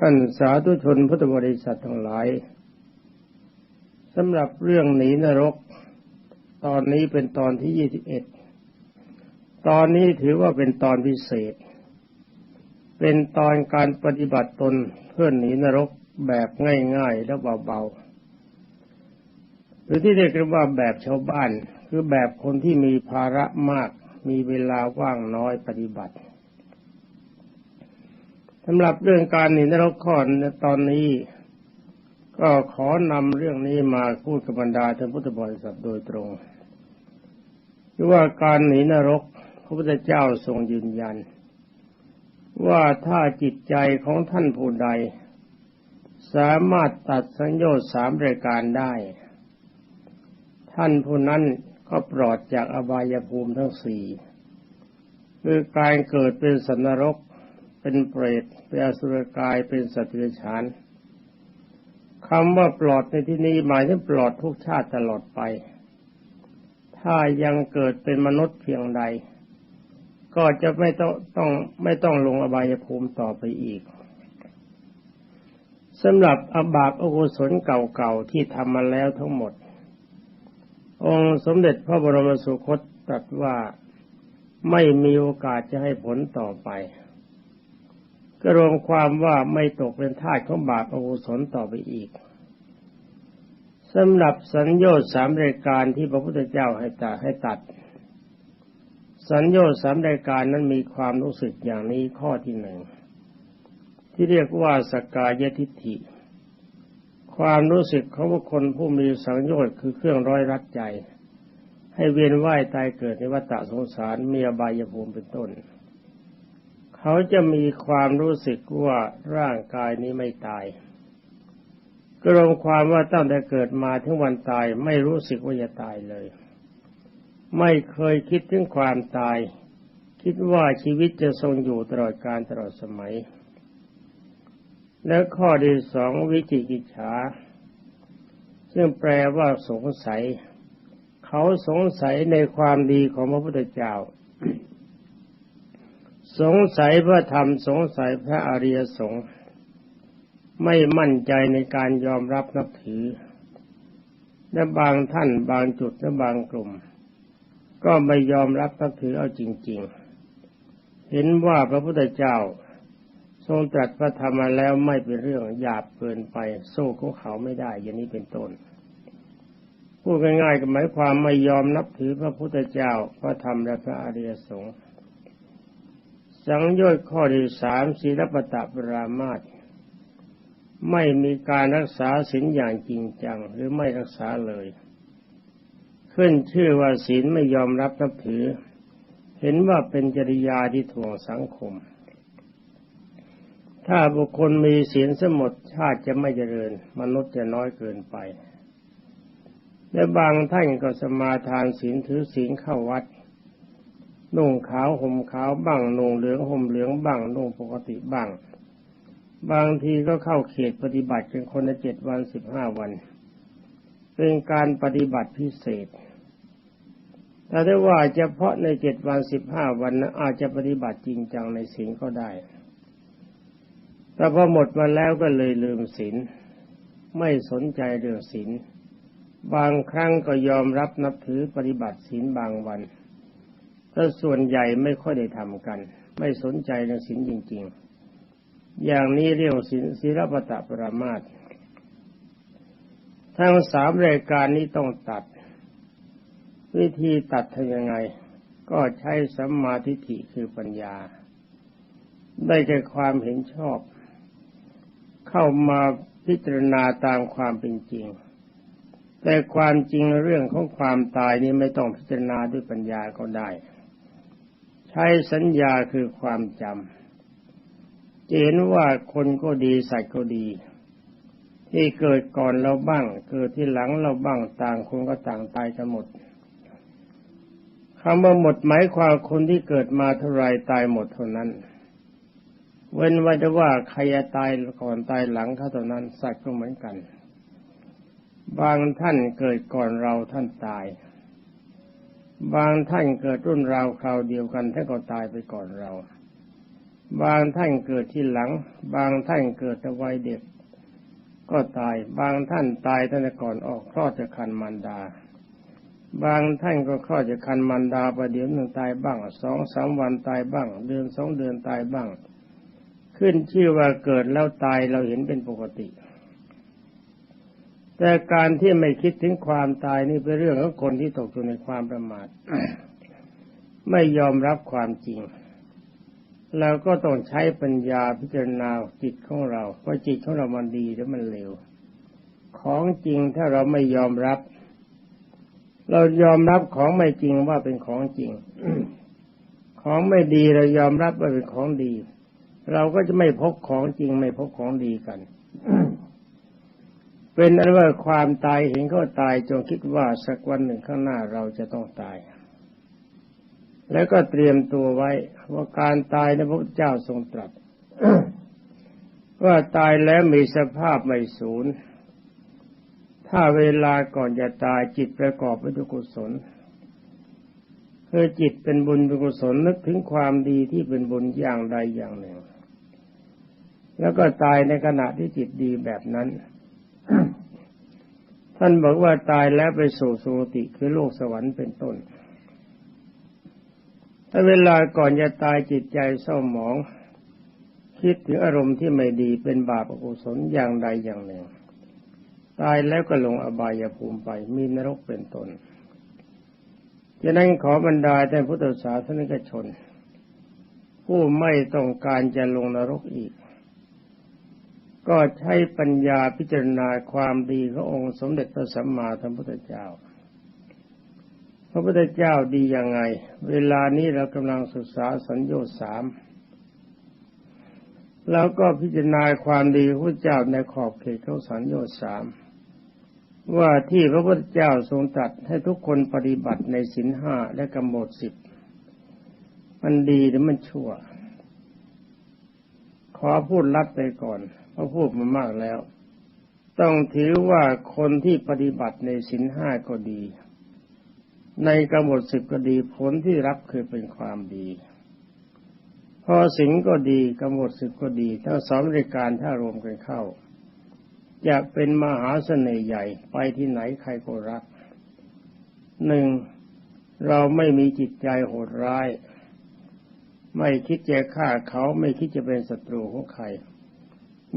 ท่านสาธุชนพุทธบริษัททั้งหลายสำหรับเรื่องหนีนรก ตอนนี้เป็นตอนที่ยี่สิบเอ็ดตอนนี้ถือว่าเป็นตอนพิเศษ เป็นตอนการปฏิบัติตนเพื่อหนีนรกแบบง่ายๆและเบาๆหรือที่เรียกว่าแบบชาวบ้าน คือแบบคนที่มีภาระมาก มีเวลาว่างน้อยปฏิบัติ สำหรับเรื่องการหนีนรกข้อตอนนี้ ก็ขอนำเรื่องนี้มาพูดกับบรรดาท่านพุทธบริษัทโดยตรงคือว่าการหนีนรก พระพุทธเจ้าทรงยืนยัน ว่าถ้าจิตใจของท่านผู้ใด สามารถตัดสัญญาสามรายการได้ ท่านผู้นั้นก็ปลอดจากอบายภูมิทั้งสี่คือการเกิดเป็นสันนรก เป็นเปรตเป็นอสุรกายเป็นสัตว์เดรัจฉานคำว่าปลอดในที่นี้หมายถึงปลอดทุกชาติตลอดไป ถ้ายังเกิดเป็นมนุษย์เพียงใด ก็จะไม่ต้องต้องไม่ต้องลงอบายภูมิต่อไปอีกสำหรับอบาปอกุศลเก่าๆที่ทำมาแล้วทั้งหมด องค์สมเด็จพระบรมสุคตตรัสว่าไม่มีโอกาสจะให้ผลต่อไป ก็รวมความว่าไม่ตกเป็นทาสของบาปอกุศลต่อไปอีกสำหรับสัญญาสามรายการที่พระพุทธเจ้าให้ตัดให้ตัด สัญญาสามรายการนั้นมีความรู้สึกอย่างนี้ข้อที่หนึ่งที่เรียกว่าสกกายทิฏฐิ ความรู้สึกของบุคคลผู้มีสังโยชน์คือเครื่องร้อยรัดใจ ให้เวียนว่ายตายเกิดในวัฏสงสารมีอบายภูมิเป็นต้น เขาจะมีความรู้สึกว่าร่างกายนี้ไม่ตายก็รวมความว่าตั้งแต่เกิดมาถึงวันตายไม่รู้สึกว่าจะตายเลย ไม่เคยคิดถึงความตาย คิดว่าชีวิตจะทรงอยู่ตลอดการตลอดสมัย และข้อที่สองวิจิกิจฉาซึ่งแปลว่าสงสัย เขาสงสัยในความดีของพระพุทธเจ้า สงสัยพระธรรมสงสัยพระอริยสงฆ์ไม่มั่นใจในการยอมรับนับถือ และบางท่านบางจุดและบางกลุ่ม ก็ไม่ยอมรับนับถือเอาจริง ๆ เห็นว่าพระพุทธเจ้า ทรงตรัสพระธรรมมาแล้วไม่เป็นเรื่องหยาบเกินไปสู้ของเขาไม่ได้อย่างนี้เป็นต้นพูดง่ายๆก็หมายความไม่ยอมนับถือพระพุทธเจ้าพระธรรมและพระอริยสงฆ์ สังโยชน์ข้อที่สามศีลปตะปรามาตไม่มีการรักษาศีลอย่างจริงจัง หรือไม่รักษาเลย ขึ้นชื่อว่าศีลไม่ยอมรับนับถือ เห็นว่าเป็นจริยาที่ถ่วงสังคม ถ้าบุคคลมีศีลสมดชาติจะไม่เจริญ มนุษย์จะน้อยเกินไปและบางท่านก็สมาทานศีลถือศีลเข้าวัด นุ่งขาวห่มขาวบ้างนุ่งเหลืองห่มเหลืองบ้างนุ่งปกติบ้าง บางทีก็เข้าเขตปฏิบัติเป็นคนละเจ็ดวันสิบห้าวัน เป็นการปฏิบัติพิเศษแต่ได้ว่าเฉพาะในเจ็ดวันสิบห้าวันนะอาจจะปฏิบัติจริงจังในศีลก็ได้ แต่พอหมดมาแล้วก็เลยลืมศีลไม่สนใจเรื่องศีลบางครั้งก็ยอมรับนับถือปฏิบัติศีลบางวัน แต่ส่วนใหญ่ไม่ค่อยได้ทำกัน ไม่สนใจในศีลจริง ๆ อย่างนี้เรียกศีลศีลปตะปรามาตทั้งสามรายการนี้ต้องตัด วิธีตัดทำยังไง ก็ใช้สัมมาทิฏฐิคือปัญญา ได้แก่ความเห็นชอบ เข้ามาพิจารณาตามความเป็นจริง แต่ความจริงเรื่องของความตายนี้ไม่ต้องพิจารณาด้วยปัญญาก็ได้ ใช้สัญญาคือความจำเห็นว่าคนก็ดีสัตว์ก็ดี ที่เกิดก่อนเราบ้าง เกิดที่หลังเราบ้างต่างคนก็ต่างตายกันหมดคำว่าหมดหมายความคนที่เกิดมาเท่าไรตายหมดเท่านั้น เว้นไว้แต่ว่าใครจะตายก่อนตายหลังเขาเท่านั้น สัตว์ก็เหมือนกัน บางท่านเกิดก่อนเราท่านตาย บางท่านเกิดรุ่นราวคราวเดียวกันท่านก็ตายไปก่อนเรา บางท่านเกิดที่หลัง บางท่านเกิดในวัยเด็ก ก็ตาย บางท่านตายตั้งแต่ก่อนออกคลอดจากคันมารดา บางท่านก็คลอดจากคันมารดาประเดี๋ยวหนึ่งตายบ้างสองสามวันตายบ้าง เดือนสองเดือนตายบ้าง ขึ้นชื่อว่าเกิดแล้วตายเราเห็นเป็นปกติ แต่การที่ไม่คิดถึงความตายนี่เป็นเรื่องของคนที่ตกอยู่ในความประมาทไม่ยอมรับความจริงเราก็ต้องใช้ปัญญาพิจารณาจิตของเราว่าจิตของเรามันดีหรือมันเลวของจริงถ้าเราไม่ยอมรับ เรายอมรับของไม่จริงว่าเป็นของจริง ของไม่ดีเรายอมรับว่าเป็นของดี เราก็จะไม่พบของจริงไม่พบของดีกัน เป็นอันว่าความตายเห็นก็ตายจงคิดว่าสักวันหนึ่งข้างหน้าเราจะต้องตาย แล้วก็เตรียมตัวไว้ว่าการตายในพระเจ้าทรงตรัสว่าตายแล้วมีสภาพไม่สูญถ้าเวลาก่อนจะตายจิตประกอบไปด้วยกุศลคือจิตเป็นบุญเป็นกุศลนึกถึงความดีที่เป็นบุญอย่างใดอย่างหนึ่ง แล้วก็ตายในขณะที่จิตดีแบบนั้น ท่านบอกว่าตายแล้วไปสู่สุติคือโลกสวรรค์เป็นต้นถ้าเวลาก่อนจะตายจิตใจเศร้าหมอง คิดถึงอารมณ์ที่ไม่ดีเป็นบาปอกุศลอย่างใดอย่างหนึ่ง ตายแล้วก็ลงอบายภูมิไปมีนรกเป็นต้นฉะนั้นขอบรรดาแต่พุทธศาสนิกชน ผู้ไม่ต้องการจะลงนรกอีก ก็ใช้ปัญญาพิจารณาความดีขององค์สมเด็จพระสัมมาสัมพุทธเจ้า พระพุทธเจ้าดียังไง เวลานี้เรากำลังศึกษาสัญญาสามแล้วก็พิจารณาความดีพระเจ้าในขอบเขตของสัญญาสามว่าที่พระพุทธเจ้าทรงตรัสให้ทุกคนปฏิบัติในสินห้าและกำหนดสิบมันดีหรือมันชั่ว ขอพูดลัดไปก่อน เพราะพูดมามากแล้ว ต้องถือว่าคนที่ปฏิบัติในสินห้าก็ดี ในกำหนดสิบก็ดีผลที่รับคือเป็นความดี พอสิงก็ดีกำหนดสิบก็ดีทั้งสองรายการถ้ารวมกันเข้าจะเป็นมหาเสน่ห์ใหญ่ไปที่ไหนใครก็รักหนึ่งเราไม่มีจิตใจโหดร้าย ไม่คิดจะฆ่าเขาไม่คิดจะเป็นศัตรูของใคร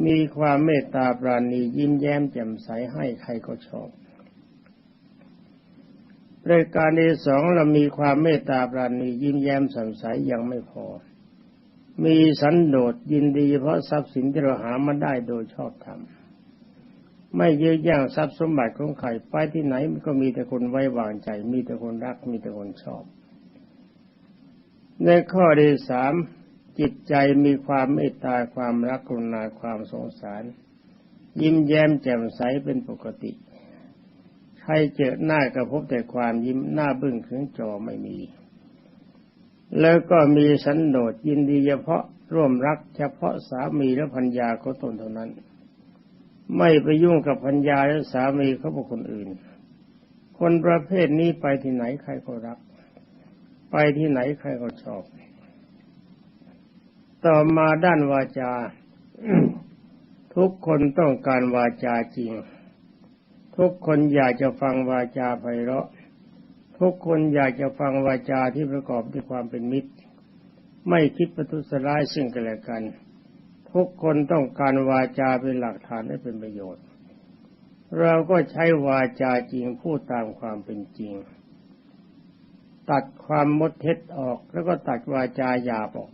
มีความเมตตาปราณียิ้มแย้มแจ่มใสให้ใครก็ชอบรายการที่สองเรามีความเมตตาปราณียิ้มแย้มสดใสยังไม่พอ มีสันโดษยินดีเพราะทรัพย์สินที่เราหามาได้โดยชอบธรรมไม่เยอะแย่งทรัพย์สมบัติของใครไปที่ไหนมันก็มีแต่คนไว้วางใจ มีแต่คนรักมีแต่คนชอบ ในข้อที่สาม จิตใจมีความเมตตาความรักกรุณาความสงสาร ยิ้มแย้มแจ่มใสเป็นปกติ ใครเจอหน้าก็พบแต่ความยิ้มหน้าบึ้งถึงจอไม่มี แล้วก็มีสันโดษยินดีเฉพาะร่วมรักเฉพาะสามีและพัญญาเขาตนเท่านั้น ไม่ไปยุ่งกับพัญญาและสามีเขาบุคคลอื่น คนประเภทนี้ไปที่ไหนใครก็รัก ไปที่ไหนใครก็ชอบ ต่อมาด้านวาจา ทุกคนต้องการวาจาจริง ทุกคนอยากจะฟังวาจาไพเราะ ทุกคนอยากจะฟังวาจาที่ประกอบด้วยความเป็นมิตร ไม่คิดประทุษร้ายซึ่งกันและกัน ทุกคนต้องการวาจาเป็นหลักฐานให้เป็นประโยชน์ เราก็ใช้วาจาจริงพูดตามความเป็นจริง ตัดความมดเท็จออกแล้วก็ตัดวาจาหยาบออก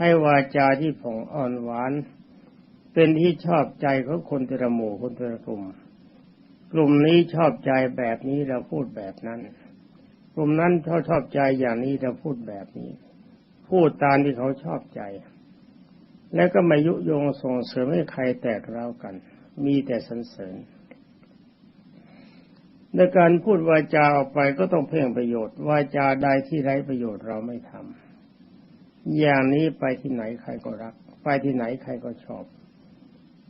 ให้วาจาที่ผ่องอ่อนหวาน เป็นที่ชอบใจของคนต่ละหมู่คนต่ละกลุ่ม กลุ่มนี้ชอบใจแบบนี้เราพูดแบบนั้น กลุ่มนั้นเขาชอบใจอย่างนี้เราพูดแบบนี้ พูดตามที่เขาชอบใจ แล้วก็ม่ยุยงส่งเสริมให้ใครแตกเร้ากัน มีแต่สรรเสริญในการพูดวาจาออกไปก็ต้องเพ่งประโยชน์ วาจาใดที่ไร้ประโยชน์เราไม่ทำ อย่างนี้ไปที่ไหนใครก็รัก ไปที่ไหนใครก็ชอบ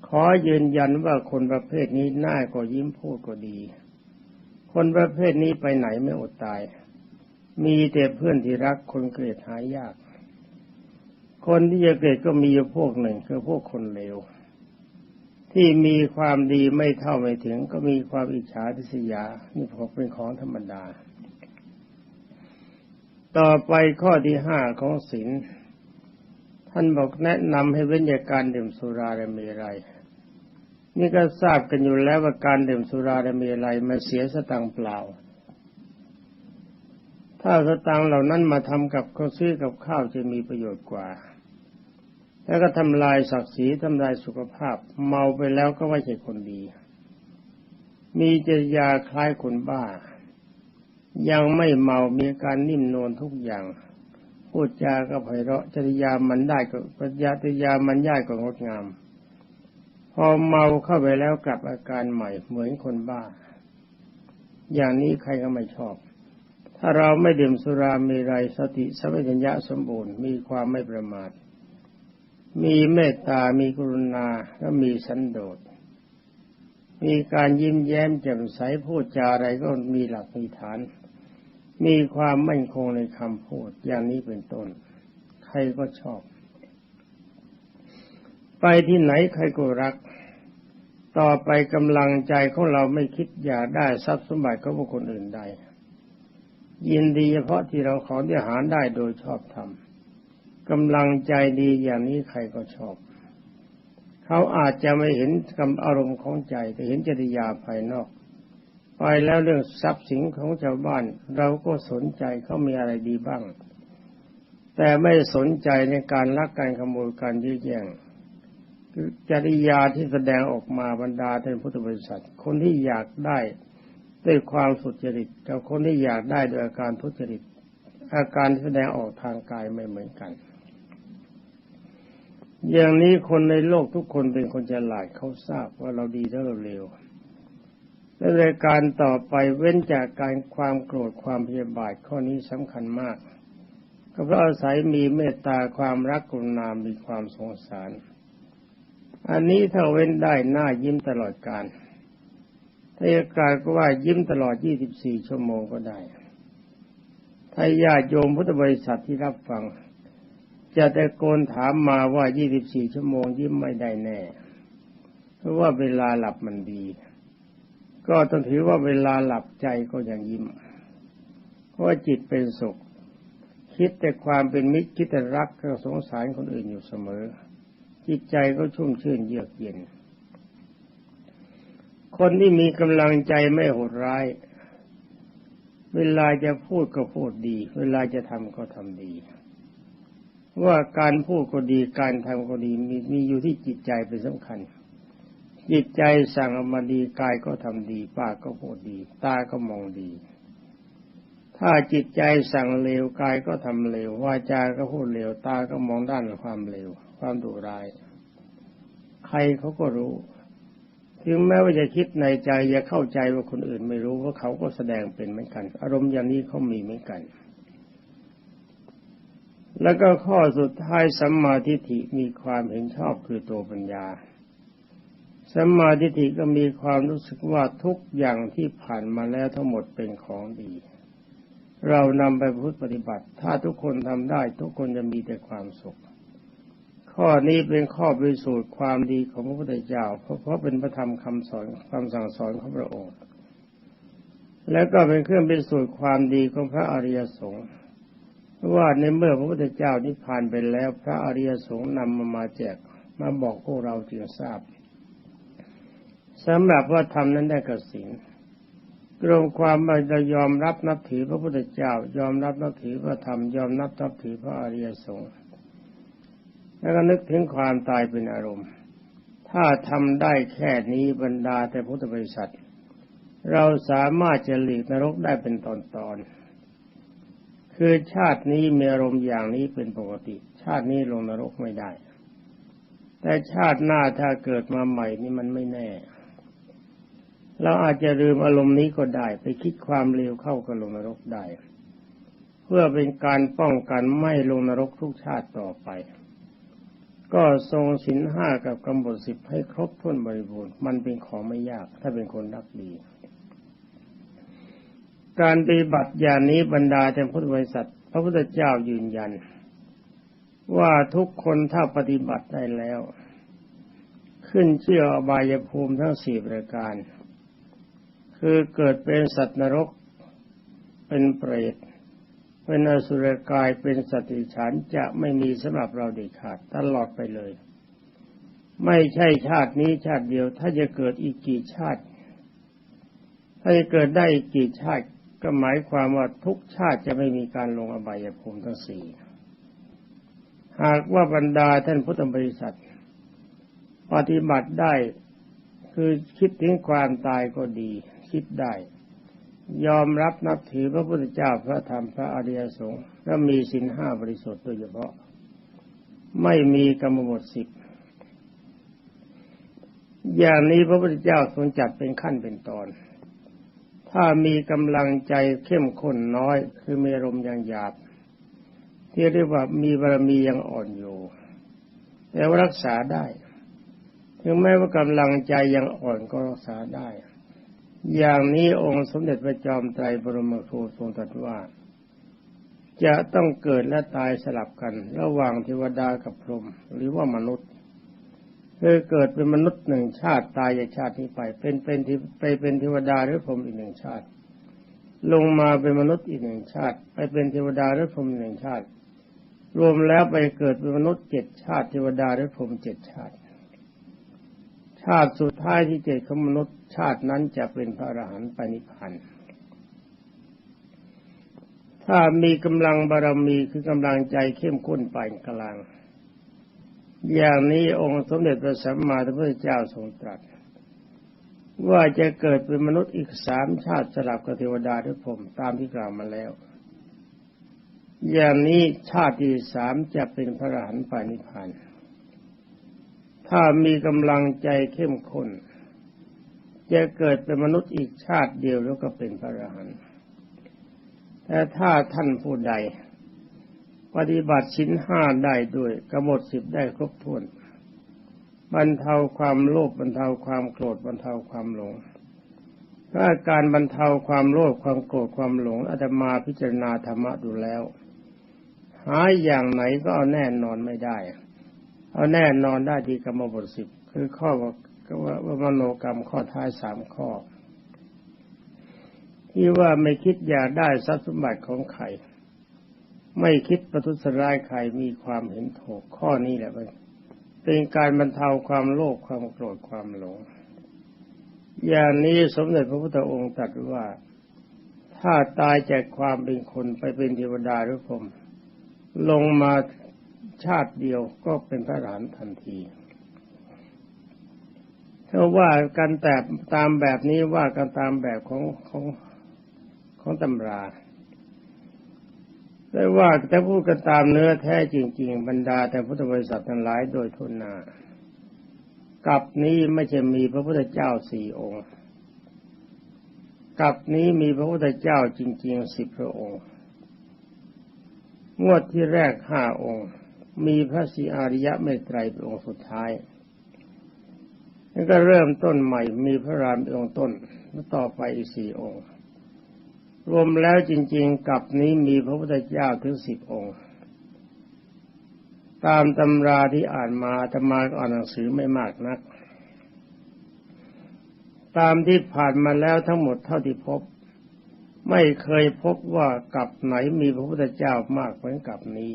ขอยืนยันว่าคนประเภทนี้หน้าก็ยิ้มพูดก็ดี คนประเภทนี้ไปไหนไม่อดตาย มีแต่เพื่อนที่รักคนเกลียดหายยาก คนที่จะเกิดก็มีอยู่พวกหนึ่งคือพวกคนเลวที่มีความดีไม่เท่าไม่ถึงก็มีความอิจฉาทิษยา นี่พอเป็นของธรรมดา ต่อไปข้อที่ห้าของศีลท่านบอกแนะนำให้เว้นจากการดื่มสุราและเมรัยนี่ก็ทราบกันอยู่แล้วว่าการดื่มสุราและเมรัยมันเสียสตังเปล่า ถ้าสตังเหล่านั้นมาทำกับเขาซื้อกับข้าวจะมีประโยชน์กว่า แล้วก็ทำลายศักดิ์ศรีทำลายสุขภาพ เมาไปแล้วก็ไม่ใช่คนดี มีจริยาคล้ายคนบ้า ยังไม่เมามีการนิ่มนวลทุกอย่างพูดจาก็ไพเราะจริยามันได้ก็ปัญญาจริยามันย่ายก็งดงาม พอเมาเข้าไปแล้วกลับอาการใหม่เหมือนคนบ้า อย่างนี้ใครก็ไม่ชอบ ถ้าเราไม่ดื่มสุรามีไรสติสัมปชัญญะสมบูรณ์มีความไม่ประมาท มีเมตตา มีกรุณาและมีสันโดษมีการยิ้มแย้มแจ่มใสพูดจาอะไรก็มีหลักมีฐาน มีความมั่นคงในคำพูดอย่างนี้เป็นต้น ใครก็ชอบ ไปที่ไหนใครก็รัก ต่อไปกำลังใจของเราไม่คิดอยากได้ทรัพย์สมบัติของบุคคลอื่นใด ยินดีเฉพาะที่เราขอที่หาได้โดยชอบธรรมกำลังใจดีอย่างนี้ใครก็ชอบเขาอาจจะไม่เห็นกำอารมณ์ของใจแต่เห็นจริยาภายนอก ไปแล้วเรื่องทรัพย์สินของชาวบ้าน เราก็สนใจเขามีอะไรดีบ้าง แต่ไม่สนใจในการลักการขโมยการยื้อแย่งจริยาที่แสดงออกมาบรรดาท่านพุทธบริษัท คนที่อยากได้ด้วยความสุจริตกับคนที่อยากได้โดยอาการทุจริต อาการแสดงออกทางกายไม่เหมือนกัน อย่างนี้คนในโลกทุกคนเป็นคนฉลาดเขาทราบว่าเราดีแล้วเราเลว และรายการต่อไปเว้นจากการความโกรธความพยาบาทข้อนี้สำคัญมาก ก็เพราะอาศัยมีเมตตาความรักกรุณามีความสงสาร อันนี้ถ้าเว้นได้หน้ายิ้มตลอดการถ้าอากาศก็ว่ายิ้มตลอด 24 ชั่วโมงก็ได้ ถ้าญาติโยมพุทธบริษัทที่รับฟัง จะตะโกนถามมาว่า 24 ชั่วโมงยิ้มไม่ได้แน่ เพราะว่าเวลาหลับมันดี ก็ต้องถือว่าเวลาหลับใจก็ยังยิ้มเพราะว่าจิตเป็นสุข คิดแต่ความเป็นมิตรคิดแต่รักก็สงสารคนอื่นอยู่เสมอ จิตใจก็ชุ่มชื่นเยือกเย็น คนที่มีกำลังใจไม่โหดร้าย เวลาจะพูดก็พูดดี เวลาจะทำก็ทำดี ว่าการพูดก็ดีการทำก็ดีมีมีอยู่ที่จิตใจเป็นสำคัญ จิตใจสั่งออกมาดีกายก็ทำดีปากก็พูดดี ตาก็มองดี ถ้าจิตใจสั่งเลวกายก็ทำเลววาจาก็พูดเลวตาก็มองด้านความเลวความดุร้าย ใครเขาก็รู้ถึงแม้ว่าจะคิดในใจจะเข้าใจว่าคนอื่นไม่รู้ว่าเขาก็แสดงเป็นเหมือนกัน อารมณ์อย่างนี้เขามีเหมือนกัน แล้วก็ข้อสุดท้ายสัมมาทิฏฐิมีความเห็นชอบคือตัวปัญญา สัมมาทิฏฐิก็มีความรู้สึกว่าทุกอย่างที่ผ่านมาแล้วทั้งหมดเป็นของดี เรานำไปพุทธปฏิบัติ ถ้าทุกคนทำได้ทุกคนจะมีแต่ความสุข ข้อนี้เป็นข้อพิสูจน์ความดีของพระพุทธเจ้า เพราะเพราะเป็นพระธรรมคำสอนคำสั่งสอนของพระองค์ แล้วก็เป็นเครื่องพิสูจน์ความดีของพระอริยสงฆ์ว่าในเมื่อพระพุทธเจ้านิพพานไปแล้ว พระอริยสงฆ์นำมามาแจกมาบอกพวกเราจึงทราบ สำหรับว่าธรรมนั้นได้กสินกรมความว่าจะยอมรับนับถือพระพุทธเจ้า ยอมรับนับถือพระธรรมยอมนับนับถือพระอริยสงฆ์แล้วก็นึกถึงความตายเป็นอารมณ์ ถ้าทำได้แค่นี้บรรดาแต่พุทธบริษัท เราสามารถจะหลีกนรกได้เป็นตอนๆคือชาตินี้มีอารมณ์อย่างนี้เป็นปกติ ชาตินี้ลงนรกไม่ได้ แต่ชาติหน้าถ้าเกิดมาใหม่นี่มันไม่แน่ เราอาจจะลืมอารมณ์นี้ก็ได้ ไปคิดความเร็วเข้ากับลงนรกได้ เพื่อเป็นการป้องกันไม่ลงนรกทุกชาติต่อไป ก็ทรงสินห้ากับกำหนดสิบให้ครบถ้วนบริบูรณ์มันเป็นของไม่ยาก ถ้าเป็นคนรักดี การปฏิบัติอย่างนี้บรรดาแต่พุทธบริษัทพระพุทธเจ้ายืนยัน ว่าทุกคนถ้าปฏิบัติได้แล้ว ขึ้นเชื่ออบายภูมิทั้งสี่ประการ คือเกิดเป็นสัตว์นรก เป็นเปรต เป็นอสุรกายเป็นสติฉันจะไม่มีสำหรับเราเด็ดขาดตลอดไปเลย ไม่ใช่ชาตินี้ชาติเดียว ถ้าจะเกิดอีกกี่ชาติ ถ้าจะเกิดได้อีกกี่ชาติก็หมายความว่าทุกชาติจะไม่มีการลงอบายภูมิทั้งสี่หากว่าบรรดาท่านพุทธบริษัท ปฏิบัติได้คือคิดถึงความตายก็ดี คิดได้ ยอมรับนับถือพระพุทธเจ้าพระธรรมพระอริยสงฆ์และมีสินห้าบริสุทธิ์โดยเฉพาะ ไม่มีกรรมบทสิบอย่างนี้พระพุทธเจ้าทรงจัดเป็นขั้นเป็นตอน ถ้ามีกำลังใจเข้มข้นน้อย คือมีอารมณ์ยังหยาบ ที่เรียกว่ามีบารมียังอ่อนอยู่แต่ว่ารักษาได้ ถึงแม้ว่ากำลังใจยังอ่อนก็รักษาได้ อย่างนี้องค์สมเด็จพระจอมไตรบรมครูทรงตรัสว่า จะต้องเกิดและตายสลับกัน ระหว่างเทวดากับพรหมหรือว่ามนุษย์คือเกิดเป็นมนุษย์หนึ่งชาติตายจากชาตินี้ไป เป็นเป็นที่ไปเป็นเทวดาหรือพรหมอีกหนึ่งชาติ ลงมาเป็นมนุษย์อีกหนึ่งชาติ ไปเป็นเทวดาหรือพรหมหนึ่งชาติ รวมแล้วไปเกิดเป็นมนุษย์เจ็ดชาติเทวดาและพรหมเจ็ดชาติ ชาติสุดท้ายที่เจ็ดของมนุษย์ ชาตินั้นจะเป็นพระอรหันต์ไปนิพพานถ้ามีกำลังบารมีคือกำลังใจเข้มข้นปานกลาง อย่างนี้องค์สมเด็จพระสัมมาสัมพุทธเจ้าทรงตรัส ว่าจะเกิดเป็นมนุษย์อีกสามชาติสลับกับเทวดาหรือพรหมตามที่กล่าวมาแล้ว อย่างนี้ชาติที่สามจะเป็นพระอรหันต์ปานิพานถ้ามีกำลังใจเข้มข้น จะเกิดเป็นมนุษย์อีกชาติเดียวแล้วก็เป็นพระอรหันต์แต่ถ้าท่านผู้ใด ปฏิบัติชิ้นห้าได้ด้วยกำหนดสิบได้ครบถ้วนบรรเทาความโลภบรรเทาความโกรธบรรเทาความหลงถ้าการบรรเทาความโลภความโกรธความหลงอาตมาพิจารณาธรรมะดูแล้ว หาอย่างไหนก็เอาแน่นอนไม่ได้ เอาแน่นอนได้ที่กรรมบทสิบคือข้อ็ว่ามโนกรรมข้อท้ายสามข้อ ที่ว่าไม่คิดอยากได้ทรัพย์สมบัติของใครไม่คิดประทุษร้ายใครมีความเห็นถูกข้อนี้แหละเป็นการบรรเทาความโลภความโกรธความหลง อย่างนี้สมเด็จพระพุทธองค์ตรัสว่าถ้าตายจากความเป็นคนไปเป็นเทวดาหรือพรหมลงมาชาติเดียวก็เป็นพระหลานทันที ถ้าว่ากันแต่ตามแบบนี้ว่ากันตามแบบของของของตำราแต่ว่าแต่พูดกันตามเนื้อแท้จริง ๆ บรรดา แต่พุทธบริษัททั้งหลายโดยทุนนากับนี้ไม่ใช่มีพระพุทธเจ้าสี่องค์กับนี้มีพระพุทธเจ้าจริงๆสิบพระองค์ งวดที่แรกห้าองค์ มีพระสีอาริยะเมตไตรเป็นองค์สุดท้าย แล้วก็เริ่มต้นใหม่มีพระรามองค์ต้นแล้วต่อไปอีกสี่องค์ รวมแล้วจริง ๆ กับนี้มีพระพุทธเจ้าถึงสิบองค์ ตามตำราที่อ่านมาธรรมาอ่านหนังสือไม่มากนัก ตามที่ผ่านมาแล้วทั้งหมดเท่าที่พบ ไม่เคยพบว่ากับไหนมีพระพุทธเจ้ามากเหมือนกับนี้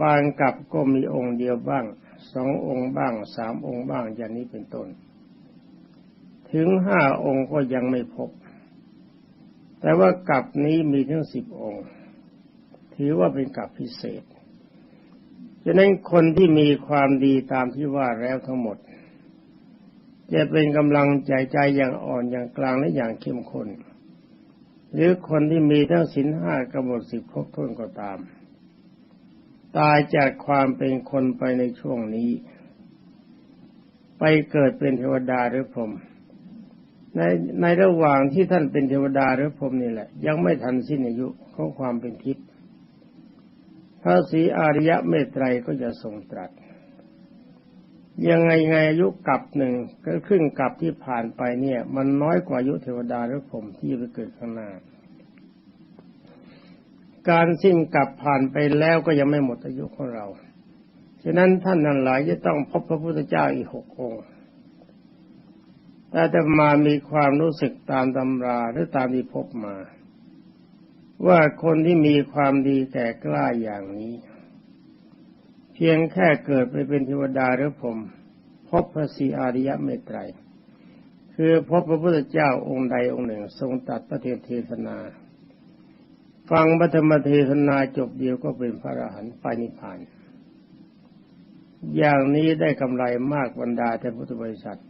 บางกับก็มีองค์เดียวบ้าง สององค์บ้างสามองค์บ้างอย่างนี้เป็นต้น ถึงห้าองค์ก็ยังไม่พบ แต่ว่ากับนี้มีทั้งสิบองค์ ถือว่าเป็นกับพิเศษฉะนั้นคนที่มีความดีตามที่ว่าแล้วทั้งหมด จะเป็นกำลังใจใจอย่างอ่อนอย่างกลางและอย่างเข้มข้นหรือคนที่มีทั้งสินห้ากำหนดสิบครบถ้วนก็ตาม ตายจากความเป็นคนไปในช่วงนี้ ไปเกิดเป็นเทวดาหรือพรหมในในระหว่างที่ท่านเป็นเทวดาหรือพรหมนี่แหละ ยังไม่ทันสิ้นอายุของความเป็นทิพย์พระศรีอาริยะเมตไตรก็จะทรงตรัส ยังไงไงอายุกับหนึ่งก็ครึ่งกับที่ผ่านไปเนี่ย มันน้อยกว่าอายุเทวดาหรือผมที่ไปเกิดข้างหน้า การสิ้นกลับผ่านไปแล้วก็ยังไม่หมดอายุของเรา ฉะนั้นท่านนั้นหลายจะต้องพบพระพุทธเจ้าอีกหกองค์แต่จะมามีความรู้สึกตามตำราหรือตามที่พบมา ว่าคนที่มีความดีแก่กล้าอย่างนี้ เพียงแค่เกิดไปเป็นเทวดาหรือผม พบพระศรีอาริยะเมตไตรคือพบพระพุทธเจ้าองค์ใดองค์หนึ่ง ทรงตัดพระเทศนา ฟังพระธรรมเทศนาจบเดียวก็เป็นพระอรหันต์ไปนิพพาน อย่างนี้ได้กำไรมากบรรดาแต่พุทธบริษัท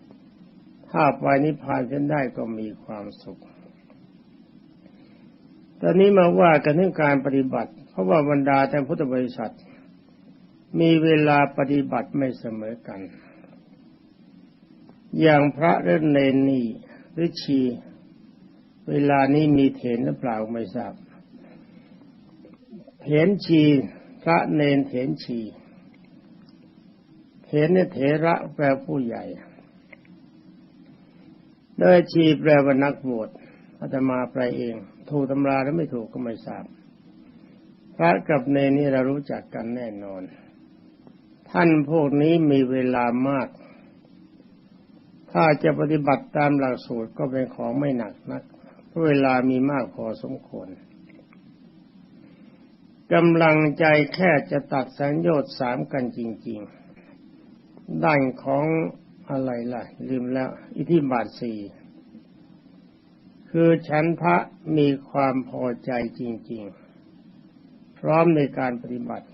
ถ้าไปนิพพานกันได้ก็มีความสุข ตอนนี้มาว่ากันเรื่องการปฏิบัติ เพราะว่าบรรดาแต่พุทธบริษัท มีเวลาปฏิบัติไม่เสมอกัน อย่างพระเรนเนนนี่หรือชี เวลานี้มีเถนหรือเปล่าไม่ทราบ เถนชีพระเนนเถนชีเถนเนี่ยเถระแปลผู้ใหญ่โดยชีแปลว่านักบวชอาตมาแปลเอง ถูกตำราหรือไม่ถูกก็ไม่ทราบพระกับเนนนี่เรารู้จักกันแน่นอน ท่านพวกนี้มีเวลามาก ถ้าจะปฏิบัติตามหลักสูตรก็เป็นของไม่หนักนักเพราะเวลามีมากพอสมควร กำลังใจแค่จะตัดสัญญาสามกันจริง ๆ ด้านของอะไรล่ะ ลืมแล้ว อิทธิบาทสี่คือฉันทะมีความพอใจจริง ๆ พร้อมในการปฏิบัติ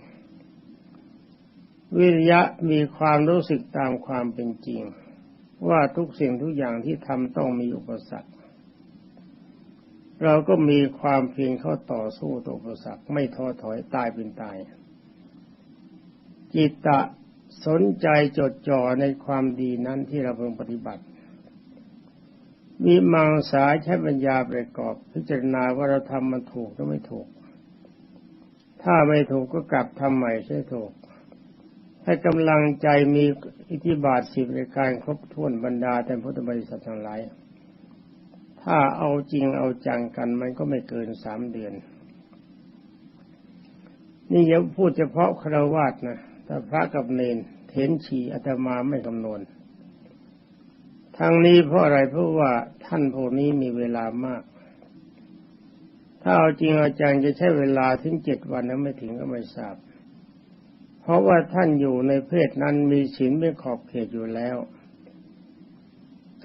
วิริยะมีความรู้สึกตามความเป็นจริง ว่าทุกสิ่งทุกอย่างที่ทำต้องมีอุปสรรค เราก็มีความเพียรเข้าต่อสู้ต่ออุปสรรคไม่ท้อถอยตายเป็นตาย จิตตะสนใจจดจ่อในความดีนั้นที่เราเพิ่งปฏิบัติมีมังสาใช้ปัญญาประกอบ พิจารณาว่าเราทำมันถูกหรือไม่ถูก ถ้าไม่ถูกก็กลับทำใหม่ใช่ถูก ให้กำลังใจมีอิทธิบาทสิบในการครบถ้วนบรรดาแต่พุทธบริษัททั้งหลาย ถ้าเอาจริงเอาจังกันมันก็ไม่เกินสามเดือน นี่อย่าพูดเฉพาะคราวาสนะแต่พระกับเนนเถนชีอาตมาไม่กำนวนทางนี้เพราะอะไรเพราะว่าท่านพวกนี้มีเวลามาก ถ้าเอาจริงเอาจังจะใช้เวลาถึงเจ็ดวันนั้นไม่ถึงก็ไม่ทราบ เพราะว่าท่านอยู่ในเพศนั้นมีศีลไม่ขอบเขตอยู่แล้ว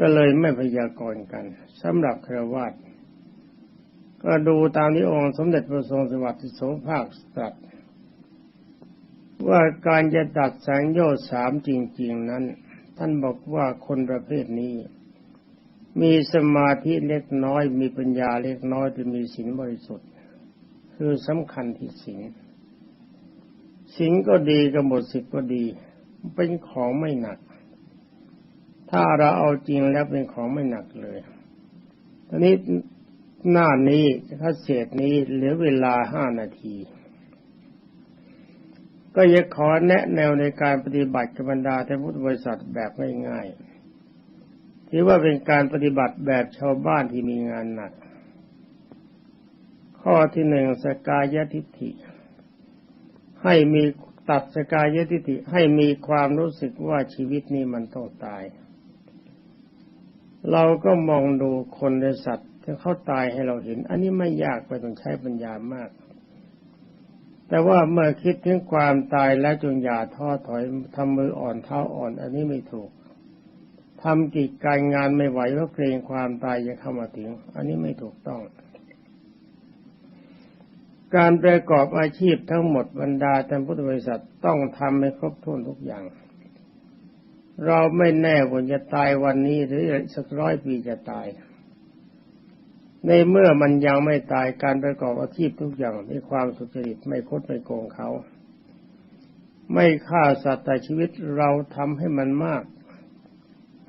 ก็เลยไม่พยากรณ์กันสำหรับครวาตก็ดูตามที่องค์สมเด็จพระทรงสวัสดิ์โสภาคตรัสว่าการจะตัดสังโยชน์สามจริง ๆ นั้น ท่านบอกว่าคนประเภทนี้ มีสมาธิเล็กน้อย มีปัญญาเล็กน้อยจะมีศีลบริสุทธิ์ คือสำคัญที่ศีลสิงก็ดีกับหมดสิบก็ดี เป็นของไม่หนัก ถ้าเราเอาจริงแล้วเป็นของไม่หนักเลยตอนนี้หน้านี้ถ้าเศษนี้เหลือเวลาห้านาที ก็จะขอแนะแนวในการปฏิบัติกับบรรดาท่านพุทธบริษัทแบบง่ายๆที่ว่าเป็นการปฏิบัติแบบชาวบ้านที่มีงานหนัก ข้อที่หนึ่งสกายทิฏฐิ ให้มีตัดสกายทิฏฐิให้มีความรู้สึกว่าชีวิตนี้มันต้องตาย เราก็มองดูคนในสัตว์ที่เขาตายให้เราเห็น อันนี้ไม่ยากไปต้องใช้ปัญญามาก แต่ว่าเมื่อคิดถึงความตายแล้วจงอย่าท้อถอยทำมืออ่อนเท้าอ่อน อันนี้ไม่ถูกทำกิจการงานไม่ไหวเพราะเกรงความตายจะเข้ามาถึง อันนี้ไม่ถูกต้อง การประกอบอาชีพทั้งหมดบรรดาท่านพุทธบริษัทต้องทำให้ครบถ้วนทุกอย่าง เราไม่แน่ว่าจะตายวันนี้หรือสักร้อยปีจะตาย ในเมื่อมันยังไม่ตายการประกอบอาชีพทุกอย่างด้ความสุจริตไม่คดไม่โกงเขา ไม่ฆ่าสัตว์แต่ชีวิตเราทำให้มันมาก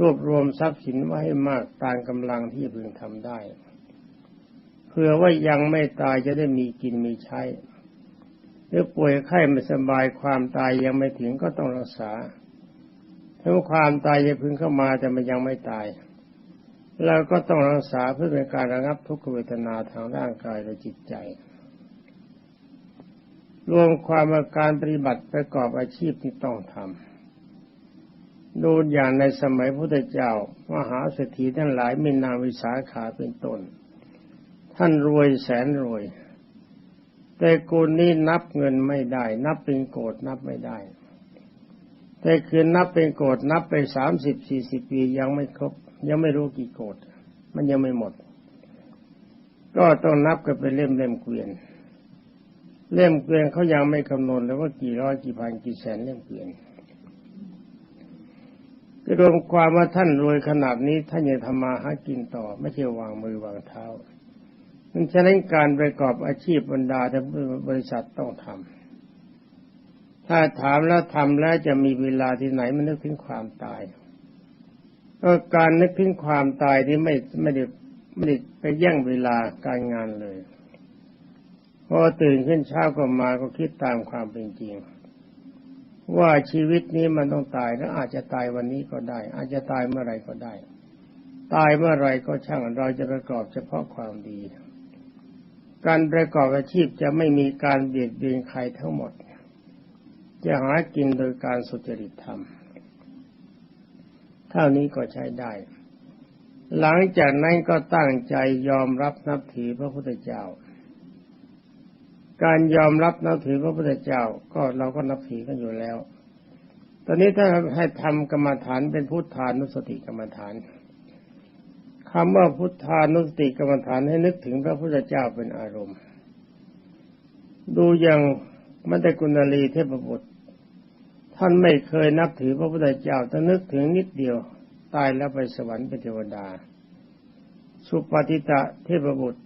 รวบรวมทรัพย์สินไว้ให้มากตามกำลังที่พึงทำได้เพื่อว่ายังไม่ตายจะได้มีกินมีใช้หรือป่วยไข้ไม่สบายความตายยังไม่ถึงก็ต้องรักษา ถ้าความตายจะพึงเข้ามาแต่มันยังไม่ตายเราก็ต้องรักษาเพื่อเป็นการระงับทุกขเวทนาทางร่างกายและจิตใจ รวมความาการปฏิบัติประกอบอาชีพที่ต้องทำดูอย่างในสมัยพุทธเจ้ามหาเศรษฐีทั้งหลายมีนางวิสาขาเป็นต้น ท่านรวยแสนรวย แต่กูนี้นับเงินไม่ได้ นับเป็นโกดนับไม่ได้ แต่คือนับเป็นโกดนับไปสามสิบสี่สิบปียังไม่ครบ ยังไม่รู้กี่โกดมันยังไม่หมด ก็ต้องนับกันเป็นเล่มเล่มเกวียน เล่มเกวียนเขายังไม่คำนวณเลยว่ากี่ร้อยกี่พันกี่แสนเล่มเกวียนรวมความว่าท่านรวยขนาดนี้ท่านยังทำมาหากินต่อ ไม่ใช่วางมือวางเท้ามันฉะนั้นการประกอบอาชีพบรรดาแต่บริษัทต้องทำ ถ้าถามแล้วทำแล้วจะมีเวลาที่ไหนมันนึกถึงความตายก็การนึกถึงความตายที่ไม่ไม่ได้ไม่ได้ไปแย่งเวลาการงานเลยพอตื่นขึ้นเช้าก็มาก็คิดตามความเป็นจริง ว่าชีวิตนี้มันต้องตายแล้วอาจจะตายวันนี้ก็ได้ อาจจะตายเมื่อไรก็ได้ ตายเมื่อไรก็ช่างเราจะประกอบเฉพาะความดี การประกอบอาชีพจะไม่มีการเบียดเบียนใครทั้งหมด จะหากินโดยการสุจริตธรรม เท่านี้ก็ใช้ได้ หลังจากนั้นก็ตั้งใจยอมรับนับถือพระพุทธเจ้า การยอมรับนับถือพระพุทธเจ้าก็เราก็นับถือกันอยู่แล้ว ตอนนี้ถ้าให้ทำกรรมฐานเป็นพุทธานุสติกรรมฐานคำว่าพุทธานุสติกรรมฐานให้นึกถึงพระพุทธเจ้าเป็นอารมณ์ ดูอย่างมัตตกุณลีเทพบุตร ท่านไม่เคยนับถือพระพุทธเจ้าแต่นึกถึงนิดเดียว ตายแล้วไปสวรรค์เป็นเทวดา สุปฏิตะเทพบุตร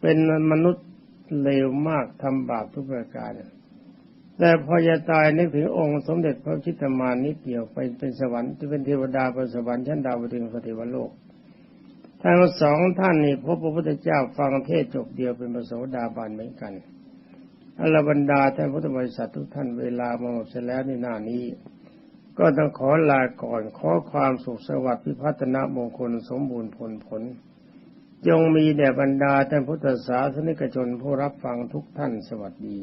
เป็นมนุษย์เลวมากทำบาปทุกประการ แต่พอจะตายนึกถึงองค์สมเด็จพระชิตมานิดเดียวไปเป็นสวรรค์ที่เป็นเทวดาเป็นสวรรค์ชั้นดาวดึงสเทวโลกทั้งสองท่านนี่พบพระพุทธเจ้าฟังเทศจบเดียวเป็นพระโสดาบันเหมือนกัน อรบรรดาท่านพุทธบริษัททุกท่านเวลามาหมดเสแล้วในหน้านี้ ก็ต้องขอลาก่อนขอความสุขสวัสดิ์พิพัฒนามงคลสมบูรณ์ผลผล จงมีแด่บรรดาท่านพุทธศาสนิกชนผู้รับฟังทุกท่านสวัสดี